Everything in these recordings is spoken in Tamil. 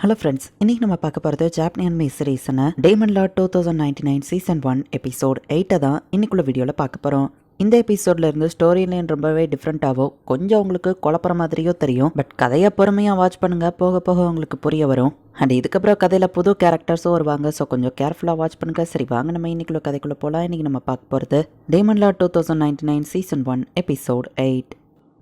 ஹலோ ஃப்ரெண்ட்ஸ் இன்னைக்கு நம்ம பார்க்க போகிறது ஜாப்னியன் மே சீரீஸ்னு demon law two thousand ninety nine season one episode எயிட்டை தான் இன்னைக்குள்ள வீடியோவில் பார்க்க போகிறோம் இந்த எபிசோட்ல இருந்து ஸ்டோரி லைன் ரொம்பவே டிஃப்ரெண்ட்டாகவோ கொஞ்சம் உங்களுக்கு குழப்பற மாதிரியோ தெரியும் பட் கதையை பொறுமையாக வாட்ச் பண்ணுங்க போக போக உங்களுக்கு புரிய வரும். அண்ட் இதுக்கப்புறம் கதையில் புது கேரக்டர்ஸும் வருவாங்க ஸோ கொஞ்சம் கேர்ஃபுல்லாக வாட்ச் பண்ணுங்க. சரி வாங்க நம்ம இன்னைக்குள்ள கதைக்குள்ளே போகலாம் இன்னைக்கு நம்ம பார்க்க போகிறது demon law two thousand ninety nine season one episode eight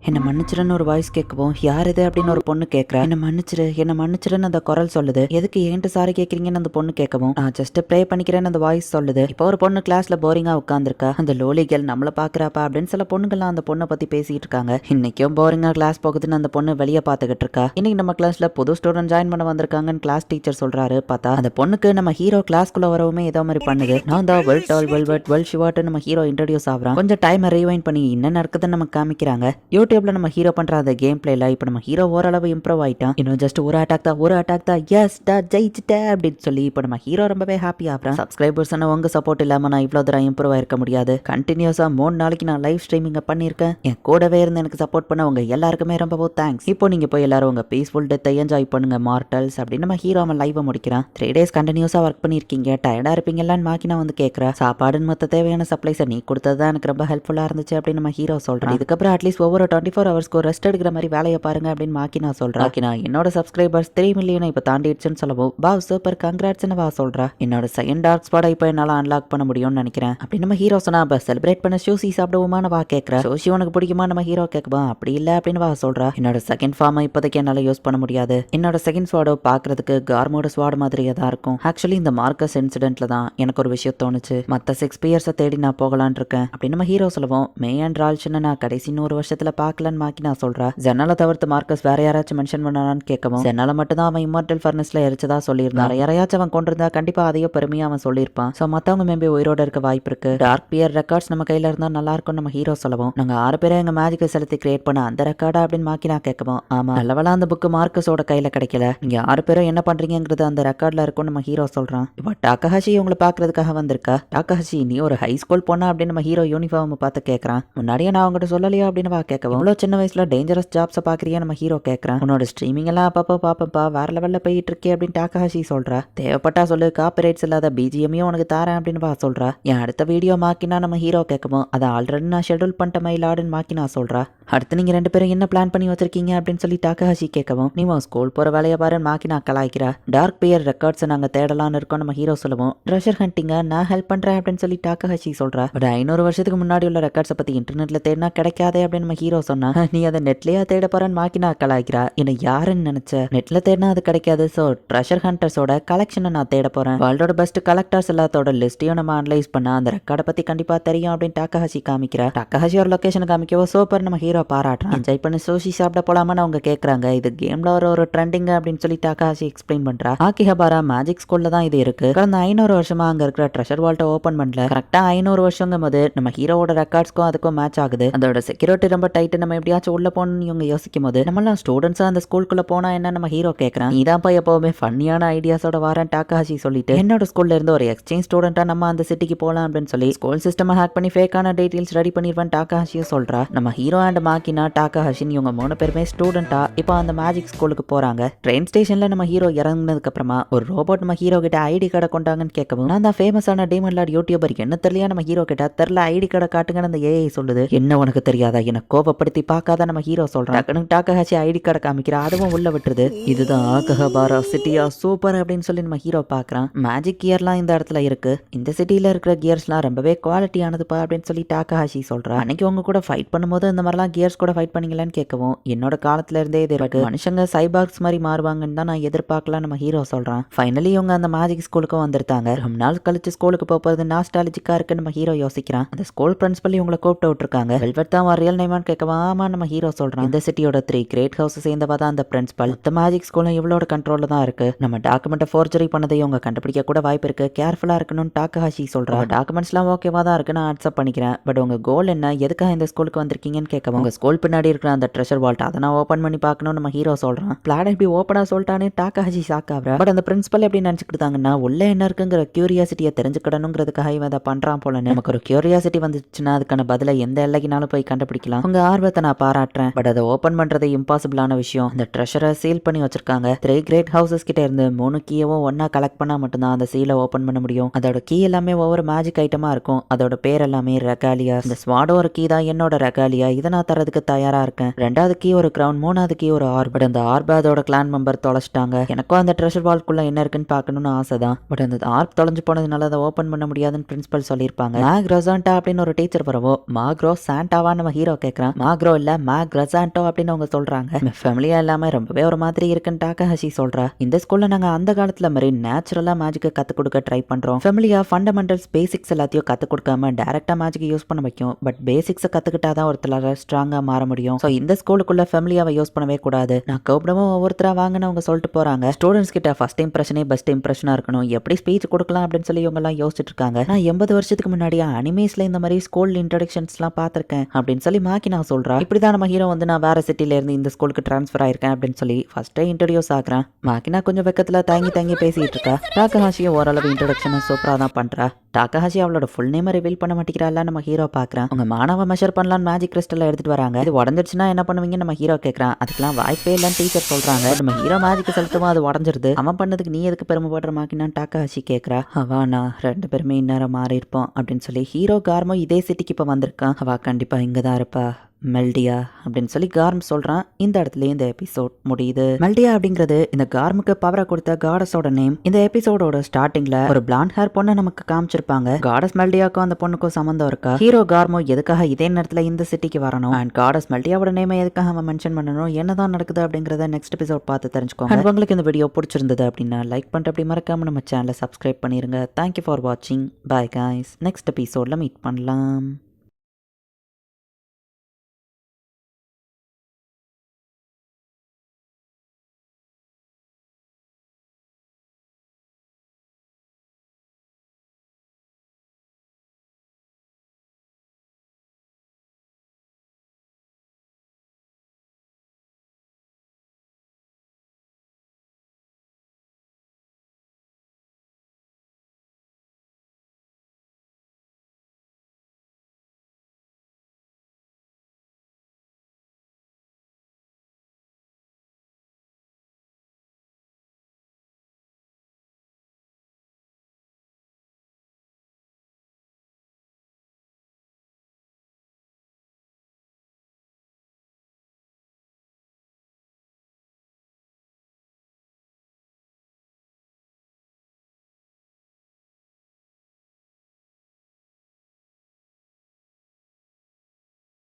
என்னை மன்னிச்சிடன்னு ஒரு வாய்ஸ் கேட்கவும் யார் இது? அப்படின்னு ஒரு பொண்ணு கேட்குறா. என்னை மன்னிச்சிரு என்னை மன்னிச்சிருன்னு அந்த குரல் சொல்லுது. எதுக்கு ஏன்ட்டு சாரி கேட்குறீங்கன்னு அந்த பொண்ணு கேட்கவும் நான் ஜஸ்ட் ப்ளே பண்ணிக்கிறேன்னு அந்த வாய்ஸ் சொல்லுது. இப்போ ஒரு பொண்ணு கிளாஸ்ல போரிங்கா உட்காந்துருக்கா அந்த லோலிகள் நம்மளை நம்மள பாக்குறாப்பா அப்படின்னு சில பொண்ணுங்கள்லாம் அந்த பொண்ணை பத்தி பேசிட்டு இருக்காங்க. இன்னைக்கும் போரிங்கா கிளாஸ் போகுதுன்னு அந்த பொண்ணு வெளியே பார்த்துக்கிட்டு இருக்கா. இன்னைக்கு நம்ம கிளாஸ்ல புது ஸ்டூடெண்ட் ஜாயின் பண்ண வந்திருக்காங்கன்னு கிளாஸ் டீச்சர் சொல்றாரு. பார்த்தா அந்த பொண்ணுக்கு நம்ம ஹீரோ கிளாஸ்க்குள்ள வரவுமே ஏதோ மாதிரி பண்ணுது. நான் தான் வெல் டால் வெல் வெட் வெல் ஷிவாட்டு நம்ம ஹீரோ இன்ட்ரடியூஸ் ஆகிறான். கொஞ்சம் டைம் ரீவைண்ட் பண்ணி என்ன நடக்குதுன்னு நம்ம காமிக்கிறாங்க. யூ யூடியூப்ல நம்ம ஹீரோ பண்ற அந்த கேம் பிளேல இப்போ நம்ம ஹீரோ ஓரளவு இம்ப்ரூவ் ஆயிட்டான். இன்னும் ஜஸ்ட் ஒரு அட்டாக் தான் ஒரு அட்டாக் தான். எஸ் டா ஜெயிச்சிட்டேன் அப்படின்னு சொல்லி இப்போ நம்ம ஹீரோ ரொம்பவே ஹாப்பி ஆகிறான். சப்ஸ்கிரைபர்ஸ் உங்க சப்போர்ட் இல்லாம நான் இவ்வளோ தூரம் இம்ப்ரூவ் ஆயிருக்க முடியாது. கண்டினியூஸா மூணு நாளைக்கு நான் லைவ் ஸ்ட்ரீமிங்கை பண்ணியிருக்கேன். என் கூடவே இருந்து எனக்கு சப்போர்ட் பண்ண உங்க எல்லாருக்குமே ரொம்பவும் தேங்க்ஸ் இப்போ நீங்க போய் எல்லாரும் உங்க பீஸ்ஃபுல் டெத்தை என்ஜாய் பண்ணுங்க மார்டல்ஸ் அப்படின்னு நம்ம ஹீரோ அவன் லைவை முடிக்கிறான். த்ரீ டேஸ் கண்டினியூஸா ஒர்க் பண்ணியிருக்கீங்க. டயர்டா இருப்பீங்களான்னு மாக்கினா வந்து கேட்குறேன் சாப்பாடுன்னு மொத்த தேவையான சப்ளைஸை நீ கொடுத்தது தான் எனக்கு ரொம்ப ஹெல்ப்ஃபுல்லா இருந்துச்சு அப்படின்னு நம்ம ஹீரோ சொல்றான். இதுக்கப்புறம் அட்லீஸ்ட் ஒவ்வொரு டுவெண்ட்டி ஃபோர் ஹவர்ஸ்க்கு ரெஸ்ட் எடுக்கிற மாதிரி வேலையை பாருங்க அப்படின்னு மாக்கினா சொல்றா. மாக்கினா என்னோட சப்ஸ்கிரைபர்ஸ் த்ரீ மில்லியனை இப்போ தாண்டிடுச்சுன்னு சொல்லவும் பா சூப்பர் கங்க்ராட்ஸ்னு வா சொல்றா. என்னோட செகண்ட் டார்க் ஸ்பாடை இப்போ என்னால் அன்லாக் பண்ண முடியும்னு நினைக்கிறேன். அப்படி நம்ம ஹீரோ சொன்னா அப்போ செலிப்ரேட் பண்ண ஷூசி சாப்பிடுவோமான்னு வா கேட்குறா ஷூசி உனக்கு பிடிக்குமா? நம்ம ஹீரோ கேட்குவா அப்படி இல்லை அப்படின்னு வா சொல்றா. என்னோட செகண்ட் ஃபார்மை இப்போதைக்கு என்னால் யூஸ் பண்ண முடியாது. என்னோட செகண்ட் ஸ்வாடோ பார்க்கறதுக்கு கார்மோட ஸ்வாட் மாதிரியே தான் இருக்கும். ஆக்சுவலி இந்த மார்க்கஸ் இன்சிடென்ட்ல தான் எனக்கு ஒரு விஷயம் தோணுச்சு. மற்ற சிக்ஸ் பியர்ஸை தேடி நான் போகலான் இருக்கேன். அப்படின்னு நம்ம ஹீரோ சொல்லுவோம் மே அண்ட் ரால்ஷனை நான் கடைசி நூறு வருஷத்துல பார்க்கலன்னு மாக்கி நான் சொல்றா. ஜெனால தவிர்த்து மார்க்கஸ் வேற யாராச்சும் மென்ஷன் பண்ணான்னு கேட்கவும் ஜெனால மட்டும் தான் அவன் இம்மார்டல் ஃபர்னஸ்ல எரிச்சதா சொல்லியிருந்தான். யாரையாச்சும் அவன் கொண்டிருந்தா கண்டிப்பா அதையோ பெருமையா அவன் சொல்லியிருப்பான். ஸோ மற்றவங்க மேபி உயிரோட இருக்க வாய்ப்பு இருக்கு. டார்க் பியர் ரெக்கார்ட்ஸ் நம்ம கையில இருந்தா நல்லா இருக்கும் நம்ம ஹீரோ சொல்லுவோம் நாங்க ஆறு பேரும் எங்க மேஜிக்கை செலுத்தி கிரியேட் பண்ண அந்த ரெக்கார்டா அப்படின்னு மாக்கி நான் கேட்கவும் ஆமா. நல்லவளா அந்த புக்கு மார்க்கஸோட கையில கிடைக்கல. நீங்க ஆறு பேரும் என்ன பண்றீங்கிறது அந்த ரெக்கார்ட்ல இருக்கும் நம்ம ஹீரோ சொல்றான். இப்போ டாக்கஹாஷி உங்களை பாக்குறதுக்காக வந்திருக்கா? டாக்கஹாஷி நீ ஒரு ஹை ஸ்கூல் பொண்ணா? அப்படின்னு நம்ம ஹீரோ யூனிஃபார்ம் பார்த்து கேட்கறான் முன்னாடியே நான் அவங்ககிட்ட சொல்லலையா? அப்படின்னு வா கேட்கவும் இவ்வளோ சின்ன வயசுல டேஞ்சரஸ் ஜாப்ஸை பார்க்குறியா நம்ம ஹீரோ கேட்கறான் உன்னோட ஸ்ட்ரீமிங் எல்லாம் அப்பப்போ பாப்பப்பா வேற லெவல்ல போயிட்டு இருக்கே அப்படின்னு டாக்காஷி சொல்றா. தேவைப்பட்டா சொல்லு காப்பிரைட்ஸ் இல்லாத பிஜிஎம்மையும் உனக்கு தாரேன் அப்படின்னு பா சொல்றா. என் அடுத்த வீடியோ மாக்கினா நம்ம ஹீரோ கேட்கவும் அதை ஆல்ரெடி நான் ஷெட்யூல் பண்ணிட்ட மயிலாடுன்னு மாக்கினா சொல்றா. அடுத்து நீங்க ரெண்டு பேரும் என்ன பிளான் பண்ணி வச்சிருக்கீங்க அப்படின்னு சொல்லி டாக்காஷி கேட்கவும் நீ உன் ஸ்கூல் போற வேலையை பாரு மாக்கினா கலாய்க்கிறா. டார்க் பியர் ரெக்கார்ட்ஸை நாங்க தேடலாம்னு இருக்கோம் நம்ம ஹீரோ சொல்லுவோம். ட்ரெஷர் ஹண்டிங்க நான் ஹெல்ப் பண்ணுறேன் அப்படின்னு சொல்லி டாக்கஹாஷி சொல்கிறா ஒரு ஐநூறு வருஷத்துக்கு முன்னாடி உள்ள ரெக்கார்ட்ஸை பத்தி இன்டர்நெட்ல தேடினா கிடைக்காதே அப்படின்னு நம்ம ஹீரோ சொன்னா நீ அதை நெட்லயா தேட போறேன்னு மாக்கினா கலாய்க்கிறா என்ன யாருன்னு நினைச்ச? நெட்ல தேடினா அது கிடைக்காது. ஸோ ட்ரெஷர் ஹண்டர்ஸோட கலெக்ஷனை நான் தேட போறேன். வேர்ல்டோட பெஸ்ட் கலெக்டர்ஸ் எல்லாத்தோட லிஸ்ட்டையும் நம்ம அனலைஸ் பண்ணா அந்த ரெக்கார்டை பத்தி கண்டிப்பா தெரியும் அப்படின்னு டாக்கஹாஷி காமிக்கிற. டாக்கஹாஷி ஒரு லொக்கேஷன் காமிக்கவோ சூப்பர் நம்ம ஹீரோ பாராட்டுறான். என்ஜாய் பண்ணி சூஷி சாப்பிட போலாமான்னு அவங்க கேக்குறாங்க. இது கேம்ல ஒரு ஒரு ட்ரெண்டிங் அப்படின்னு சொல்லி டாக்காஷி எக்ஸ்பிளைன் பண்றா. ஆக்கிஹபாரா மேஜிக் ஸ்கூல்ல தான் இது இருக்கு. கடந்த ஐநூறு வருஷமா அங்க இருக்கிற ட்ரெஷர் வால்ட்டை ஓபன் பண்ணல. கரெக்டா ஐநூறு வருஷங்கும் போது நம்ம ஹீரோவோட ரெக்கார்ட்ஸ்க்கும் அதுக்கும் மேட்ச் ஆகுது. அதோட செக்யூரிட்டி ரொம்ப டைட்டு நம்ம எப்படியாச்சும் உள்ள போகணும்னு இவங்க யோசிக்கும் போது நம்மளாம் ஸ்டூடெண்ட்ஸாக அந்த ஸ்கூலுக்குள்ள போனா என்ன நம்ம ஹீரோ கேட்கறான் நீதான் போய் எப்பவுமே ஃபன்னியான ஐடியாஸோட வரேன் டாக்காஷி சொல்லிட்டு என்னோட ஸ்கூல்ல இருந்து ஒரு எக்ஸ்சேஞ்ச் ஸ்டூடெண்டா நம்ம அந்த சிட்டிக்கு போலாம் அப்படின்னு சொல்லி ஸ்கூல் சிஸ்டம் ஹேக் பண்ணி ஃபேக்கான டீடைல்ஸ் ரெடி பண்ணிடுவேன் டாக்காஹாஷியும் சொல்றா. நம்ம ஹீரோ அண்ட் மாக்கினா டாக்காஹாஷின் இவங்க மூணு பேருமே ஸ்டூடெண்டா இப்போ அந்த மேஜிக் ஸ்கூலுக்கு போறாங்க. ட்ரெயின் ஸ்டேஷன்ல நம்ம ஹீரோ இறங்கினதுக்கு அப்புறமா ஒரு ரோபோட் நம்ம ஹீரோ கிட்ட ஐடி கார்டை கொண்டாங்கன்னு கேட்கவும் நான் தான் ஃபேமஸான டீமன் லார்ட் யூடியூபர் என்ன தெரியல நம்ம ஹீரோ கிட்ட? தெரில ஐடி கார்டை காட்டுங்கன்னு அந்த ஏஐ சொல்லுது. என்ன உனக்கு தெரியாதா? என்ன பயன்படுத்தி பார்க்காத நம்ம ஹீரோ சொல்றான். டக்குனு டாக்கஹாச்சி ஐடி கார்டை காமிக்கிறா அதுவும் உள்ள விட்டுருது. இதுதான் ஆகஹபாரா சிட்டியா சூப்பர் அப்படின்னு சொல்லி நம்ம ஹீரோ பார்க்கறான். மேஜிக் கியர்லாம் இந்த இடத்துல இருக்கு. இந்த சிட்டியில் இருக்கிற கியர்ஸ்லாம் ரொம்பவே குவாலிட்டியானதுப்பா அப்படின்னு சொல்லி டாக்கஹாஷி சொல்றான். அன்னைக்கு உங்க கூட ஃபைட் பண்ணும்போது இந்த மாதிரிலாம் கியர்ஸ் கூட ஃபைட் பண்ணீங்களான்னு கேட்கவும் என்னோட காலத்துல இருந்தே இது இருக்கு. மனுஷங்க சைபாக்ஸ் மாதிரி மாறுவாங்கன்னு தான் நான் எதிர்பார்க்கல நம்ம ஹீரோ சொல்றான். ஃபைனலி இவங்க அந்த மேஜிக் ஸ்கூலுக்கும் வந்திருக்காங்க. ரொம்ப நாள் கழிச்சு ஸ்கூலுக்கு போறது நாஸ்டாலஜிக்கா இருக்கு நம்ம ஹீரோ யோசிக்கிறான். அந்த ஸ்கூல் பிரின்சிபல் இவங்களை கூப்பிட்டு விட்டுருக்காங்க. வெல்வெட் தான் ரியல் நேமான்னு ஆமா நம்ம ஹீரோ சொல்றான். இந்த சிட்டியோட த்ரீ கிரேட் ஹவுஸ் சேர்ந்தவா தான் அந்த பிரின்சிபல் இந்த மேஜிக் ஸ்கூலும் இவளோட கண்ட்ரோல்ல தான் இருக்கு. நம்ம டாக்குமெண்ட்டை ஃபோர்ஜரி பண்ணதை இவங்க கண்டுபிடிக்க கூட வாய்ப்பு இருக்கு. கேர்ஃபுல்லா இருக்கணும்னு டாக்கஹாஷி சொல்றா டாக்குமெண்ட்ஸ்லாம் ஓகேவா தான் இருக்கு. நான் அக்செப்ட் பண்ணிக்கிறேன். பட் உங்க கோல் என்ன? எதுக்காக இந்த ஸ்கூலுக்கு வந்திருக்கீங்கன்னு கேட்கவும். உங்க ஸ்கூல் பின்னாடி இருக்கிற அந்த ட்ரெஷர் வால்ட் அதை நான் ஓப்பன் பண்ணி பார்க்கணும்னு நம்ம ஹீரோ சொல்றான். பிளான் இப்படி ஓப்பனா சொல்லிட்டானே டாக்காஹாஷி ஷாக்காவ்ரா பட் அந்த பிரின்சிபல் எப்படி நினச்சிக்கிட்டாங்கன்னா உள்ள என்ன இருக்குங்கிற கியூரியாசிட்டியை தெரிஞ்சுக்கிடணுங்கிறதுக்காக இவன் அதை பண்றான் போல நமக்கு ஒரு கியூரியாசிட்டி வந்துச்சுன்னா அதுக்கான பதிலை எந்த எல்லைக்குனாலும் போய் கண்டுபிடிக்கலாம். அவங்க ஆறு ஆர்வத்தை நான் பாராட்டுறேன். பட் அதை ஓபன் பண்றது இம்பாசிபிளான விஷயம். அந்த ட்ரெஷரை சீல் பண்ணி வச்சிருக்காங்க. த்ரீ கிரேட் ஹவுசஸ் கிட்ட இருந்து மூணு கீயவும் ஒன்னா கலெக்ட் பண்ணா மட்டும்தான் அந்த சீலை ஓபன் பண்ண முடியும். அதோட கீ எல்லாமே ஒவ்வொரு மேஜிக் ஐட்டமா இருக்கும். அதோட பேர் எல்லாமே ரெகாலியா இந்த ஸ்வாடோ ஒரு கீ தான் என்னோட ரெகாலியா இதை நான் தரதுக்கு தயாரா இருக்கேன். ரெண்டாவது கீ ஒரு கிரவுன் மூணாவது கீ ஒரு ஆர் பட் அந்த ஆர்ப அதோட கிளான் மெம்பர் தொலைச்சிட்டாங்க. எனக்கும் அந்த ட்ரெஷர் வால்குள்ள என்ன இருக்குன்னு பார்க்கணும்னு ஆசை தான் பட் அந்த ஆர்ப் தொலைஞ்சு போனதுனால அதை ஓப்பன் பண்ண முடியாதுன்னு பிரின்சிபல் சொல்லியிருப்பாங்க. மேக் ரொசான்டா அப்படின்னு ஒரு டீச்சர் வரவோ மாக்ரோ சாண்டாவா நம்ம ஹீரோ கேட்குறான் மாக்ரோ இல்ல மேக் ரொசாண்டோ அப்படின்னு அவங்க சொல்றாங்க. ஃபேமிலியா இல்லாம ரொம்பவே ஒரு மாதிரி இருக்குன்னு டாக்கஹசி சொல்றா. இந்த ஸ்கூல்ல நாங்க அந்த காலத்துல மாதிரி நேச்சுரலா மேஜிக்கை கத்துக் கொடுக்க ட்ரை பண்றோம். ஃபேமிலியா ஃபண்டமெண்டல்ஸ் பேசிக்ஸ் எல்லாத்தையும் கத்துக் கொடுக்காம டேரக்டா மேஜிக் யூஸ் பண்ண வைக்கும். பட் பேசிக்ஸை கத்துக்கிட்டாதான் ஒருத்தரால ஸ்ட்ராங்கா மாற முடியும். ஸோ இந்த ஸ்கூலுக்குள்ள ஃபேமிலியாவை யூஸ் பண்ணவே கூடாது. நான் கூப்பிடவும் ஒவ்வொருத்தரா வாங்கன்னு அவங்க சொல்லிட்டு போறாங்க. ஸ்டூடெண்ட்ஸ் கிட்ட ஃபர்ஸ்ட் இம்ப்ரெஷனே பெஸ்ட் இம்ப்ரெஷனா இருக்கணும். எப்படி ஸ்பீச் கொடுக்கலாம் அப்படின்னு சொல்லி இவங்க எல்லாம் யோசிச்சுட்டு இருக்காங்க. நான் எண்பது வருஷத்துக்கு முன்னாடி அனிமேஸ்ல இந்த மாதிரி ஸ்கூல் இன்ட்ரடக்ஷன்ஸ்லாம் பார்த்திருக்கேன் அப்படின்னு சொல்லி மாக்கி நான் சொல்றேன் இப்படிதான் நம்ம ஹீரோ வந்து நான் வேறு சிட்டிலேருந்து இந்த ஸ்கூலுக்கு ட்ரான்ஸ்ஃபர் ஆயிருக்கேன் அப்படின்னு சொல்லி ஃபஸ்ட்டே இன்ட்ரடியூஸ் ஆகிறேன் மாக்கினா கொஞ்சம் வெக்கத்தில் தங்கி தங்கி பேசிக்கிட்டு இருக்கா? டாக்கஹாஷியை ஓரளவு இன்ட்ரடக்ஷனை சூப்பராக தான் பண்றா. டாக்கஹாஷி அவளோட ஃபுல் நேமை ரிவீல் பண்ண மாட்டேங்கிறாள் நம்ம ஹீரோ பார்க்குறான் அவங்க மாணவ மெஷர் பண்ணலான்னு மேஜிக் கிறிஸ்டலில் எடுத்துட்டு வராங்க. இது உடஞ்சிருச்சுன்னா என்ன பண்ணுவீங்க நம்ம ஹீரோ கேட்கறான் அதுக்கெல்லாம் வாய்ப்பே இல்லைன்னு டீச்சர் சொல்கிறாங்க நம்ம ஹீரோ மேஜிக் செலுத்தமாக அது உடஞ்சிருது. அவன் பண்ணதுக்கு நீ எதுக்கு பெருமைப்படுற மாக்கினான்? டாக்கஹாஷி கேட்குறா அவா நான் ரெண்டு பேருமே இந்நேரம் மாறி இருப்போம் அப்படின்னு சொல்லி ஹீரோ கார்மோ இதே சிட்டிக்கு இப்போ வந்திருக்கான். அவா கண்டிப்பாக இங்கே தான் இருப்பா. மெல்டியா அப்படின்னு சொல்லி கார்ம் சொல்றான். இந்த இடத்துல இந்த எபிசோட் முடியுது. மெல்டியா அப்படிங்கிறது இந்த கார்முக்கு பவரை கொடுத்த காடஸோட நேம் இந்த எபிசோடோட ஸ்டார்டிங்ல ஒரு பிளாண்ட் ஹேர் பொண்ணை நமக்கு காமிச்சிருப்பாங்க. காடஸ் மெல்டியாக்கும் அந்த பொண்ணுக்கும் சம்மந்தம் இருக்கா? ஹீரோ கார்மோ எதுக்காக இதே நேரத்துல இந்த சிட்டிக்கு வரணும்? அண்ட் காடஸ் மெல்டியாவோட நேமை எதுக்காக அவன் மென்ஷன் பண்ணணும்? என்னதான் நடக்குது அப்படிங்கறத நெக்ஸ்ட் எபிசோட் பார்த்து தெரிஞ்சுக்கோங்க. உங்களுக்கு இந்த வீடியோ பிடிச்சிருந்தது அப்படின்னா லைக் பண்ணிட்டு அப்படி மறக்காம நம்ம சேனலை சப்ஸ்கிரைப் பண்ணிருங்க. தேங்க்யூ ஃபார் வாட்சிங் பாய் காய்ஸ் நெக்ஸ்ட் எபிசோட்ல மீட் பண்ணலாம்.